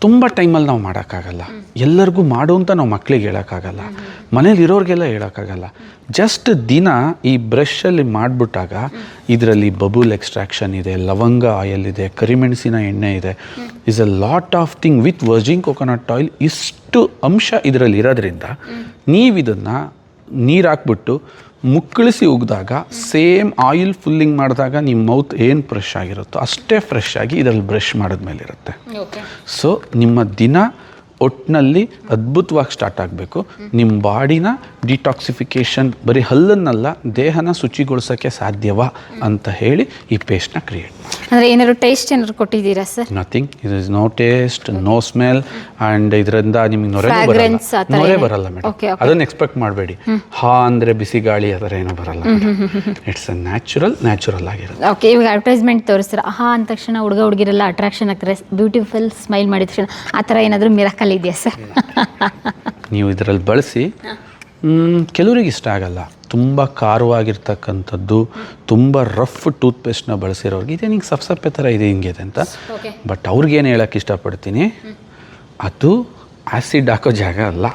ತುಂಬ ಟೈಮಲ್ಲಿ ನಾವು ಮಾಡೋಕ್ಕಾಗಲ್ಲ. ಎಲ್ಲರಿಗೂ ಮಾಡು ಅಂತ ನಾವು ಮಕ್ಕಳಿಗೆ ಹೇಳೋಕ್ಕಾಗಲ್ಲ. ಮನೇಲಿ ಇರೋರಿಗೆಲ್ಲ ಹೇಳೋಕ್ಕಾಗಲ್ಲ. ಜಸ್ಟ್ ದಿನ ಈ ಬ್ರಷಲ್ಲಿ ಮಾಡಿಬಿಟ್ಟಾಗ ಇದರಲ್ಲಿ ಬಬುಲ್ ಎಕ್ಸ್ಟ್ರಾಕ್ಷನ್ ಇದೆ, ಲವಂಗ ಆಯಿಲ್ ಇದೆ, ಕರಿಮೆಣಸಿನ ಎಣ್ಣೆ ಇದೆ. Is a lot of thing with virgin coconut oil ಇಷ್ಟು ಅಂಶ ಇದರಲ್ಲಿ ಇರೋದ್ರಿಂದ ನೀವು ಇದನ್ನು ನೀರು ಹಾಕ್ಬಿಟ್ಟು ಮುಕ್ಕಳಿಸಿ ಉಗ್ದಾಗ ಸೇಮ್ ಆಯಿಲ್ ಫುಲ್ಲಿಂಗ್ ಮಾಡಿದಾಗ ನಿಮ್ಮ ಮೌತ್ ಏನು ಫ್ರೆಶ್ ಆಗಿರುತ್ತೋ ಅಷ್ಟೇ ಫ್ರೆಶ್ ಆಗಿ ಇದರಲ್ಲಿ ಬ್ರಷ್ ಮಾಡಿದ ಮೇಲೆ ಇರುತ್ತೆ. ಸೊ ನಿಮ್ಮ ದಿನ ಒಟ್ಟಿನಲ್ಲಿ ಅದ್ಭುತವಾಗಿ ಸ್ಟಾರ್ಟ್ ಆಗಬೇಕು. ನಿಮ್ಮ ಬಾಡಿನ ಡಿಟಾಕ್ಸಿಫಿಕೇಷನ್ ಬರೀ ಹಲ್ಲನ್ನಲ್ಲ ದೇಹನ ಶುಚಿಗೊಳಿಸೋಕ್ಕೆ ಸಾಧ್ಯವಾ ಅಂತ ಹೇಳಿ ಈ ಪೇಸ್ಟ್ನ ಕ್ರಿಯೇಟ್ ಅಂದ್ರೆ ಏನಾದ್ರು ಟೇಸ್ಟ್ ಏನಾದ್ರು ಕೊಟ್ಟಿದ್ದೀರಾ sir nothing it is no taste no smell and ಇದರಿಂದ ನಿಮಗೆ ನೊರೆ Fragrance ಆ ಥರ ನೊರೆ ಏನು? ಬರಲ್ಲ ಮೇಡಮ್ Okay, okay. ಅದನ್ನು ಎಕ್ಸ್ಪೆಕ್ಟ್ ಮಾಡಬೇಡಿ. ಹಾ ಅಂದರೆ ಬಿಸಿ ಗಾಳಿ ಆ ಥರ ಏನೂ ಬರಲ್ಲ ಇಟ್ಸ್ ಅ ನ್ಯಾಚುರಲ್ ನ್ಯಾಚುರಲ್ ಆಗಿರುತ್ತೆ. ಓಕೆ ಇವಾಗ ಅಡ್ವರ್ಟೈಸ್ಮೆಂಟ್ ತೋರಿಸ್ತಾರೆ? ಆಹಾ ಅಂದ ತಕ್ಷಣ ಹುಡುಗ ಹುಡುಗಿರೆಲ್ಲ ಅಟ್ರಾಕ್ಷನ್ ಆಗ್ತಾರೆ ಬ್ಯೂಟಿಫುಲ್ ಸ್ಮೈಲ್ ಮಾಡಿದ ತಕ್ಷಣ ಆ ಥರ ಏನಾದರೂ ಮಿರಕಲ್ ಇದೆಯಾ ಸರ್ ನೀವು ಇದರಲ್ಲಿ ಬಳಸಿ ಕೆಲವ್ರಿಗೆ ಇಷ್ಟ ಆಗಲ್ಲ. ತುಂಬ ಖಾರವಾಗಿರ್ತಕ್ಕಂಥದ್ದು ತುಂಬ ರಫ್ ಟೂತ್ ಪೇಸ್ಟ್ನ ಬಳಸಿರೋರಿಗೆ ಇದೇ. ನಿಂಗೆ ಸಫ್ ಸಪ್ಪೆ ಥರ ಇದೆ ಹಿಂಗಿದೆ ಅಂತ ಬಟ್ ಅವ್ರಿಗೇನು ಹೇಳೋಕ್ಕೆ ಇಷ್ಟಪಡ್ತೀನಿ? ಅದು ಆ್ಯಸಿಡ್ ಹಾಕೋ ಜಾಗ ಅಲ್ಲ.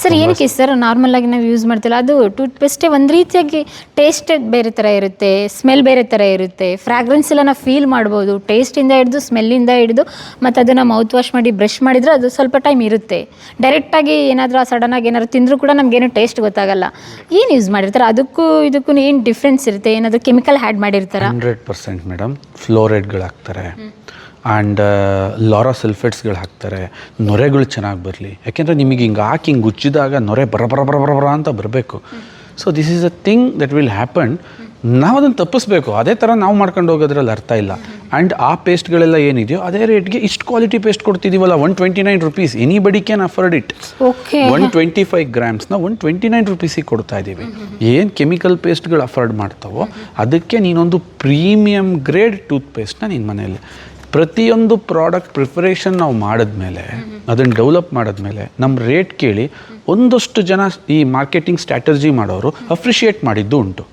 ಸರ್ ಏನಕ್ಕೆ ಸರ್ ನಾರ್ಮಲ್ ಆಗಿ ನಾವು ಯೂಸ್ ಮಾಡ್ತಿಲ್ಲ? ಅದು ಟೂತ್ ಪೇಸ್ಟೇ ಒಂದು ರೀತಿಯಾಗಿ ಟೇಸ್ಟ್ ಬೇರೆ ಥರ ಇರುತ್ತೆ ಸ್ಮೆಲ್ ಬೇರೆ ಥರ ಇರುತ್ತೆ. ಫ್ರಾಗ್ರೆನ್ಸ್ ಎಲ್ಲ ನಾವು ಫೀಲ್ ಮಾಡ್ಬೋದು. ಟೇಸ್ಟಿಂದ ಹಿಡಿದು ಸ್ಮೆಲ್ಲಿಂದ ಹಿಡಿದು ಮತ್ತು ಅದನ್ನು ಮೌತ್ ವಾಶ್ ಮಾಡಿ ಬ್ರಷ್ ಮಾಡಿದರೆ ಅದು ಸ್ವಲ್ಪ ಟೈಮ್ ಇರುತ್ತೆ. ಡೈರೆಕ್ಟಾಗಿ ಏನಾದರೂ ಸಡನ್ನಾಗಿ ಏನಾದ್ರು ತಿಂದರೂ ಕೂಡ ನಮಗೇನು ಟೇಸ್ಟ್ ಗೊತ್ತಾಗಲ್ಲ. ಏನು ಯೂಸ್ ಮಾಡಿರ್ತಾರೆ? ಅದಕ್ಕೂ ಇದಕ್ಕೂ ಏನು ಡಿಫ್ರೆನ್ಸ್ ಇರುತ್ತೆ? ಏನಾದರೂ ಕೆಮಿಕಲ್ ಆ್ಯಡ್ ಮಾಡಿರ್ತಾರೆ? ಹಂಡ್ರೆಡ್ ಪರ್ಸೆಂಟ್ ಮೇಡಮ್ ಫ್ಲೋರೈಡ್ಗಳು ಹಾಕ್ತಾರೆ ಆ್ಯಂಡ್ ಲಾರಾ ಸಲ್ಫೇಟ್ಸ್ಗಳು ಹಾಕ್ತಾರೆ. ನೊರೆಗಳು ಚೆನ್ನಾಗಿ ಬರಲಿ. ಯಾಕೆಂದರೆ ನಿಮಗೆ ಹಿಂಗೆ ಹಾಕಿ ಹಿಂಗೆ ಉಜ್ಜಿದಾಗ ನೊರೆ ಬರ ಬರ ಬರ ಬರ ಬರ ಅಂತ ಬರಬೇಕು. So this is a thing that will happen ನಾವು ಅದನ್ನು ತಪ್ಪಿಸ್ಬೇಕು. ಅದೇ ಥರ ನಾವು ಮಾಡ್ಕೊಂಡು ಹೋಗೋದ್ರಲ್ಲಿ ಅರ್ಥ ಇಲ್ಲ. ಆ್ಯಂಡ್ ಆ ಪೇಸ್ಟ್ಗಳೆಲ್ಲ ಏನಿದೆಯೋ ಅದೇ ರೇಟ್ಗೆ ಇಷ್ಟು quality paste ಕೊಡ್ತಿದ್ದೀವಲ್ಲ one twenty nine rupees anybody can afford it okay one twenty five ಗ್ರಾಮ್ಸ್ನ one twenty nine ರುಪೀಸಿಗೆ ಕೊಡ್ತಾ ಇದ್ದೀವಿ ಏನು ಕೆಮಿಕಲ್ ಪೇಸ್ಟ್ಗಳು ಅಫರ್ಡ್ ಮಾಡ್ತಾವೋ ಅದಕ್ಕೆ ನೀನೊಂದು ಪ್ರೀಮಿಯಂ ಗ್ರೇಡ್ ಟೂತ್ ಪೇಸ್ಟ್ನ ನಿನ್ನ ಮನೆಯಲ್ಲಿ. ಪ್ರತಿಯೊಂದು ಪ್ರಾಡಕ್ಟ್ ಪ್ರಿಪರೇಷನ್ ನಾವು ಮಾಡಿದ್ಮೇಲೆ, ಅದನ್ನು ಡೆವಲಪ್ ಮಾಡಿದ್ಮೇಲೆ ನಮ್ಮ ರೇಟ್ ಕೇಳಿ ಒಂದಷ್ಟು ಜನ ಈ ಮಾರ್ಕೆಟಿಂಗ್ ಸ್ಟ್ರಾಟಜಿ ಮಾಡೋರು ಅಪ್ರಿಷಿಯೇಟ್ ಮಾಡಿದ್ದು ಉಂಟು.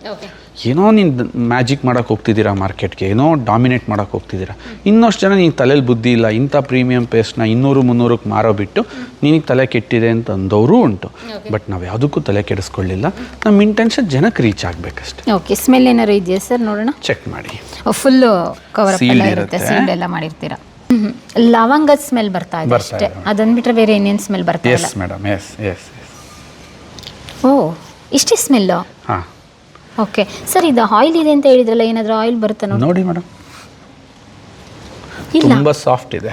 ಏನೋ ನೀನು ಮ್ಯಾಜಿಕ್ ಮಾಡೋಕೆ ಹೋಗ್ತಿದ್ದೀರಾ ಮಾರ್ಕೆಟ್ಗೆ ಏನೋ ಡಾಮಿನೇಟ್ ಮಾಡೋಕೆ ಹೋಗ್ತಿದ್ದೀರಾ. ಇನ್ನಷ್ಟು ಜನ ನೀನು ತಲೆಯಲ್ಲಿ ಬುದ್ಧಿ ಇಲ್ಲ ಇಂಥ ಪ್ರೀಮಿಯಂ ಪೇಸ್ಟ್ನ ಇನ್ನೂರು ಮುನ್ನೂರಕ್ಕೆ ಮಾರೋ ಬಿಟ್ಟು ನಿನಗೆ ತಲೆ ಕೆಟ್ಟಿದೆ ಅಂತ ಅಂದವರು ಉಂಟು ಬಟ್ ನಾವು ಯಾವುದಕ್ಕೂ ತಲೆ ಕೆಡಿಸ್ಕೊಳ್ಳಿಲ್ಲ. ನಮ್ಮ ಇಂಟೆನ್ಷನ್ ಜನಕ್ಕೆ ರೀಚ್ ಆಗಬೇಕಷ್ಟೇ. ಓಕೆ ಸ್ಮೆಲ್ ಏನಾರು ಇದೆಯಾ ಸರ್ ನೋಡೋಣ. ಚೆಕ್ ಮಾಡಿ. ಫುಲ್ಲು ಕವರ್ Sealed ಎಲ್ಲ ಇರುತ್ತೆ. ಸೀಲ್ಡ್ ಎಲ್ಲ ಮಾಡಿರ್ತೀರಾ. ಲವಂಗದ ಸ್ಮೆಲ್ ಬರ್ತಾ ಇದೆ ಅಷ್ಟೇ. ಅದನ್ನ ಬಿಟ್ರೆ ಬೇರೆ ಏನೇನು ಸ್ಮೆಲ್ ಬರ್ತಾ ಇಲ್ಲ? Yes madam yes yes yes oh ಇಷ್ಟೇ ಸ್ಮೆಲ್ಲು ಹಾಂ. ಓಕೆ ಸರ್ ಇದು ಆಯಿಲ್ ಇದೆ ಅಂತ ಹೇಳಿದ್ರಲ್ಲ ಏನಾದರೂ ಆಯಿಲ್ ಬರುತ್ತಾ ನೋಡಿ? ನೋಡಿ ಮೇಡಮ್. ಇಲ್ಲ. ತುಂಬ ಸಾಫ್ಟ್ ಇದೆ.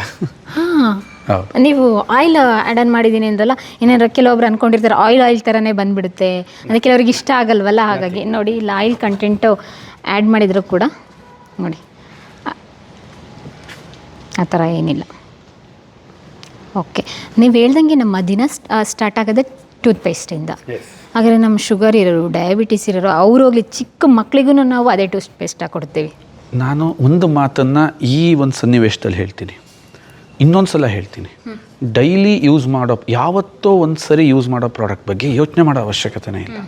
ಹಾಂ. ನೀವು ಆಯಿಲ್ ಆ್ಯಡ್ ಆನ್ ಮಾಡಿದ್ದೀನಿ ಅಂದ್ರಲ್ಲ ಏನಾದ್ರು ಕೆಲವೊಬ್ರು ಅನ್ಕೊಂಡಿರ್ತಾರೆ ಆಯಿಲ್ ಆಯಿಲ್ ಥರನೇ ಬಂದ್ಬಿಡುತ್ತೆ. ಅಂದರೆ ಕೆಲವ್ರಿಗೆ ಇಷ್ಟ ಆಗಲ್ವಲ್ಲ ಹಾಗಾಗಿ ನೋಡಿ ಇಲ್ಲ ಆಯಿಲ್ ಕಂಟೆಂಟು ಆ್ಯಡ್ ಮಾಡಿದ್ರು ಕೂಡ ನೋಡಿ. ಆ- ಆ ಥರ ಏನಿಲ್ಲ. ಓಕೆ ನೀವು ಹೇಳ್ದಂಗೆ ನಮ್ಮ ದಿನ ಸ್ಟಾರ್ಟ್ ಆಗೋದೇ ಟೂತ್ ಪೇಸ್ಟಿಂದ ಹಾಗಾದರೆ ನಮ್ಮ ಶುಗರ್ ಇರೋರು ಡಯಾಬಿಟಿಸ್ ಇರೋರು ಅವ್ರೋಗ್ಲಿ ಚಿಕ್ಕ ಮಕ್ಕಳಿಗೂ ನಾವು ಅದೇ ಟೂಸ್ಟ್ ಪೇಸ್ಟ್ ಹಾಕೊಡ್ತೀವಿ. ನಾನು ಒಂದು ಮಾತನ್ನು ಈ ಒಂದು ಸನ್ನಿವೇಶದಲ್ಲಿ ಹೇಳ್ತೀನಿ. ಇನ್ನೊಂದು ಸಲ ಹೇಳ್ತೀನಿ. ಡೈಲಿ ಯೂಸ್ ಮಾಡೋ ಯಾವತ್ತೋ ಒಂದು ಸರಿ ಯೂಸ್ ಮಾಡೋ ಪ್ರಾಡಕ್ಟ್ ಬಗ್ಗೆ ಯೋಚನೆ ಮಾಡೋ ಅವಶ್ಯಕತೆನೇ ಇಲ್ಲ.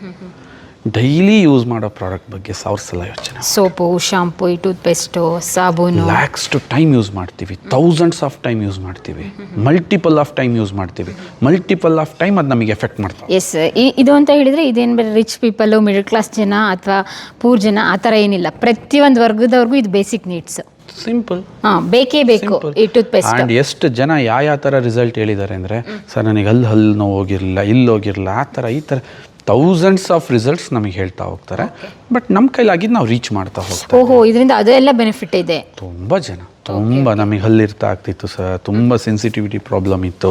ಡೈಲಿ ಯೂಸ್ ಮಾಡೋ ಪ್ರಾಡಕ್ಟ್ ಬಗ್ಗೆ ಸಾವಿರ ಸಲ ಯೋಚನೆ. ಸೋಪು ಶಾಂಪು ಈ ಟೂತ್ಪೇಸ್ಟು ಸಾಬೂನು. ಲ್ಯಾಕ್ಸ್ ಟು ಟೈಮ್ ಯೂಸ್ ಮಾಡ್ತೀವಿ. ಥೌಸಂಡ್ಸ್ ಆಫ್ ಟೈಮ್ ಯೂಸ್ ಮಾಡ್ತೀವಿ. ಮಲ್ಟಿಪಲ್ ಆಫ್ ಟೈಮ್ ಯೂಸ್ ಮಾಡ್ತೀವಿ. ಮಲ್ಟಿಪಲ್ ಆಫ್ ಟೈಮ್ ಅದು ನಮಗೆ ಎಫೆಕ್ಟ್ ಮಾಡ್ತೀವಿ. ಎಸ್ ಇದು ಅಂತ ಹೇಳಿದರೆ ಇದೇನು ಬೇರೆ ರಿಚ್ ಪೀಪಲ್ಲು ಮಿಡಲ್ ಕ್ಲಾಸ್ ಜನ ಅಥವಾ ಪೂರ್ ಜನ ಆ ಥರ ಏನಿಲ್ಲ. ಪ್ರತಿಯೊಂದು ವರ್ಗದವ್ರಿಗೂ ಇದು ಬೇಸಿಕ್ ನೀಡ್ಸ್ ಸಿಂಪಲ್ ಹಾಂ ಬೇಕೇ ಬೇಕು ಈ ಆ್ಯಂಡ್ ಎಷ್ಟು ಜನ ಯಾವ ಯಾವ ಥರ ರಿಸಲ್ಟ್ ಹೇಳಿದ್ದಾರೆ ಅಂದರೆ ಸರ್ ನನಗೆ ಅಲ್ಲಿ ಹಲ್ಲು ನೋವು ಹೋಗಿರಲಿಲ್ಲ ಇಲ್ಲಿ ಹೋಗಿರಲಿಲ್ಲ ಆ ಥರ ಈ ಥರ. ಥೌಸಂಡ್ಸ್ ಆಫ್ ರಿಸಲ್ಟ್ಸ್ ನಮಗೆ ಹೇಳ್ತಾ ಹೋಗ್ತಾರೆ. ಬಟ್ ನಮ್ಮ ಕೈಲಾಗಿದ್ದು ನಾವು ರೀಚ್ ಮಾಡ್ತಾ ಹೋಗ್ತಾರೆ ಓಹೋ ಇದರಿಂದ ಅದೆಲ್ಲ ಬೆನಿಫಿಟ್ ಇದೆ. ತುಂಬ ಜನ ತುಂಬ ನಮಗೆ ಹಲ್ಲಿರ್ತಾ ಆಗ್ತಿತ್ತು ಸರ್. ತುಂಬ ಸೆನ್ಸಿಟಿವಿಟಿ ಪ್ರಾಬ್ಲಮ್ ಇತ್ತು.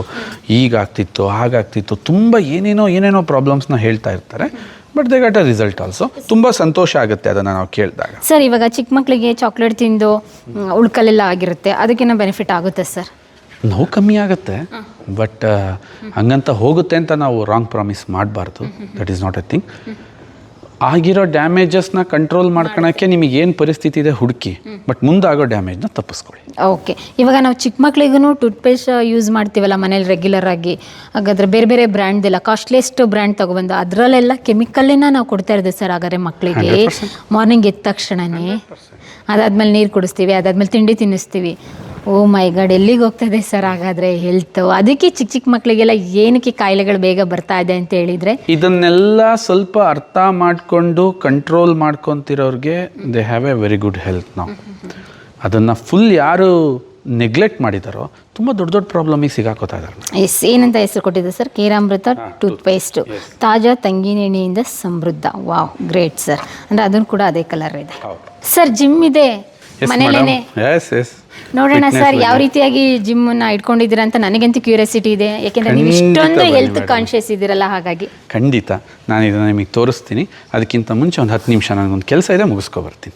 ಈಗ ಆಗ್ತಿತ್ತು ಹಾಗಾಗ್ತಿತ್ತು ತುಂಬ ಏನೇನೋ ಏನೇನೋ ಪ್ರಾಬ್ಲಮ್ಸ್ನ ಹೇಳ್ತಾ ಇರ್ತಾರೆ. But they got a result also ತುಂಬ ಸಂತೋಷ ಆಗುತ್ತೆ ಅದನ್ನು ನಾವು ಕೇಳಿದಾಗ. ಸರ್ ಇವಾಗ ಚಿಕ್ಕ ಮಕ್ಕಳಿಗೆ ಚಾಕ್ಲೇಟ್ ತಿಂದು ಉಳ್ಕಲೆಲ್ಲ ಆಗಿರುತ್ತೆ. ಅದಕ್ಕೇನೋ ಬೆನಿಫಿಟ್ ಆಗುತ್ತೆ ಸರ್? ನೋವು ಕಮ್ಮಿ ಆಗುತ್ತೆ. ಬಟ್ ಹಂಗಂತ ಹೋಗುತ್ತೆ ಅಂತ ನಾವು ರಾಂಗ್ ಪ್ರಾಮಿಸ್ ಮಾಡಬಾರ್ದು. That is not a thing ಆಗಿರೋ ಡ್ಯಾಮೇಜಸ್ನ ಕಂಟ್ರೋಲ್ ಮಾಡ್ಕೊಳಕ್ಕೆ ನಿಮಗೆ ಏನು ಪರಿಸ್ಥಿತಿ ಇದೆ ಹುಡುಕಿ. ಬಟ್ ಮುಂದಾಗೋ ಡ್ಯಾಮೇಜ್ನ ತಪ್ಪಿಸ್ಕೊಳ್ಳಿ. ಓಕೆ ಇವಾಗ ನಾವು ಚಿಕ್ಕ ಮಕ್ಳಿಗೂ ಟೂತ್ಪೇಸ್ಟ್ ಯೂಸ್ ಮಾಡ್ತೀವಲ್ಲ ಮನೇಲಿ ರೆಗ್ಯುಲರ್ ಆಗಿ. ಹಾಗಾದ್ರೆ ಬೇರೆ ಬೇರೆ ಬ್ರ್ಯಾಂಡ್ದೆಲ್ಲ ಕಾಸ್ಟ್ಲಿಯೆಸ್ಟ್ ಬ್ರ್ಯಾಂಡ್ ತಗೊಬಂದು ಅದರಲ್ಲೆಲ್ಲ ಕೆಮಿಕಲ್ಲೇನ ನಾವು ಕೊಡ್ತಾ ಇರೋದು ಸರ್ ಹಾಗಾದ್ರೆ ಮಕ್ಕಳಿಗೆ ಮಾರ್ನಿಂಗ್ ಎದ್ದ ತಕ್ಷಣನೇ. ಅದಾದ್ಮೇಲೆ ನೀರು ಕುಡಿಸ್ತೀವಿ ಅದಾದ್ಮೇಲೆ ತಿಂಡಿ ತಿನ್ನಿಸ್ತೀವಿ. ಓ ಮೈ ಗಾಡ್ ಎಲ್ಲಿಗೆ ಹೋಗ್ತದೆ ಸರ್ ಹಾಗಾದ್ರೆ ಹೆಲ್ತ್ ಅದಕ್ಕೆ ಚಿಕ್ಕ ಚಿಕ್ಕ ಮಕ್ಕಳಿಗೆಲ್ಲ ಏನಕ್ಕೆ ಕಾಯಿಲೆಗಳು ಬೇಗ ಬರ್ತಾ ಇದೆ ಅಂತ ಹೇಳಿದ್ರೆ? ಇದನ್ನೆಲ್ಲ ಸ್ವಲ್ಪ ಅರ್ಥ ಮಾಡಿಕೊಂಡು control ಮಾಡ್ಕೊತಿರೋರಿಗೆ they have a very good health ನಾವು ಅದನ್ನು ಫುಲ್ ಯಾರು ನೆಗ್ಲೆಕ್ಟ್ ಮಾಡಿದಾರೋ ತುಂಬ ದೊಡ್ಡ ದೊಡ್ಡ ಪ್ರಾಬ್ಲಮಿಗೆ ಸಿಗಾಕೋತಾ ಇದ್ದಾರೆ ಎಸ್ ಏನಂತ ಹೆಸರು ಕೊಟ್ಟಿದೆ ಸರ್? ಕೇರಾಮೃತ ಟೂತ್ಪೇಸ್ಟ್ ತಾಜಾ ತಂಗಿನೆಣ್ಣೆಯಿಂದ ಸಮೃದ್ಧ. ವಾವ್ ಗ್ರೇಟ್ ಸರ್ ಅಂದ್ರೆ ಅದನ್ನು ಕೂಡ ಅದೇ ಕಲರ್ ಇದೆ. ಸರ್ ಜಿಮ್ ಇದೆ. ಮನೇಲೇನೆ? ಎಸ್ ಎಸ್ ನೋಡೋಣ ಸರ್ ಯಾವ ರೀತಿಯಾಗಿ ಜಿಮ್ ಅನ್ನ ಇಟ್ಕೊಂಡಿದ್ದೀರಾ ಅಂತ ನನಗಂತೂ ಕ್ಯೂರಿಯಾಸಿಟಿ ಇದೆ. ಯಾಕೆಂದ್ರೆ ನೀವು ಇಷ್ಟೊಂದು ಹೆಲ್ತ್ ಕಾನ್ಷಿಯಸ್ ಕಾನ್ಶಿಯಸ್ ಇದ್ದೀರಲ್ಲ ಹಾಗಾಗಿ. ಖಂಡಿತ. ನಾನು ಇದನ್ನ ನಿಮಗೆ ತೋರಿಸ್ತೀನಿ. ಅದಕ್ಕಿಂತ ಮುಂಚೆ ಒಂದು ಹತ್ತು ನಿಮಿಷ ನನಗೊಂದು ಕೆಲಸ ಇದೆ ಮುಗಿಸ್ಕೊ ಬರ್ತೀನಿ.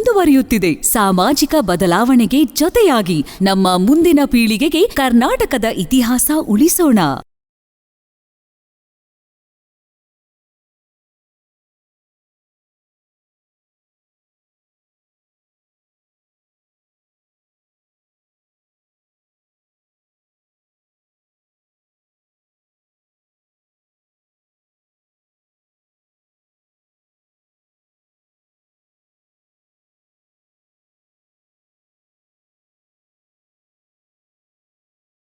ಮುಂದುವರಿಯುತ್ತಿದೆ. ಸಾಮಾಜಿಕ ಬದಲಾವಣೆಗೆ ಜೊತೆಯಾಗಿ ನಮ್ಮ ಮುಂದಿನ ಪೀಳಿಗೆಗೆ ಕರ್ನಾಟಕದ ಇತಿಹಾಸ ಉಳಿಸೋಣ.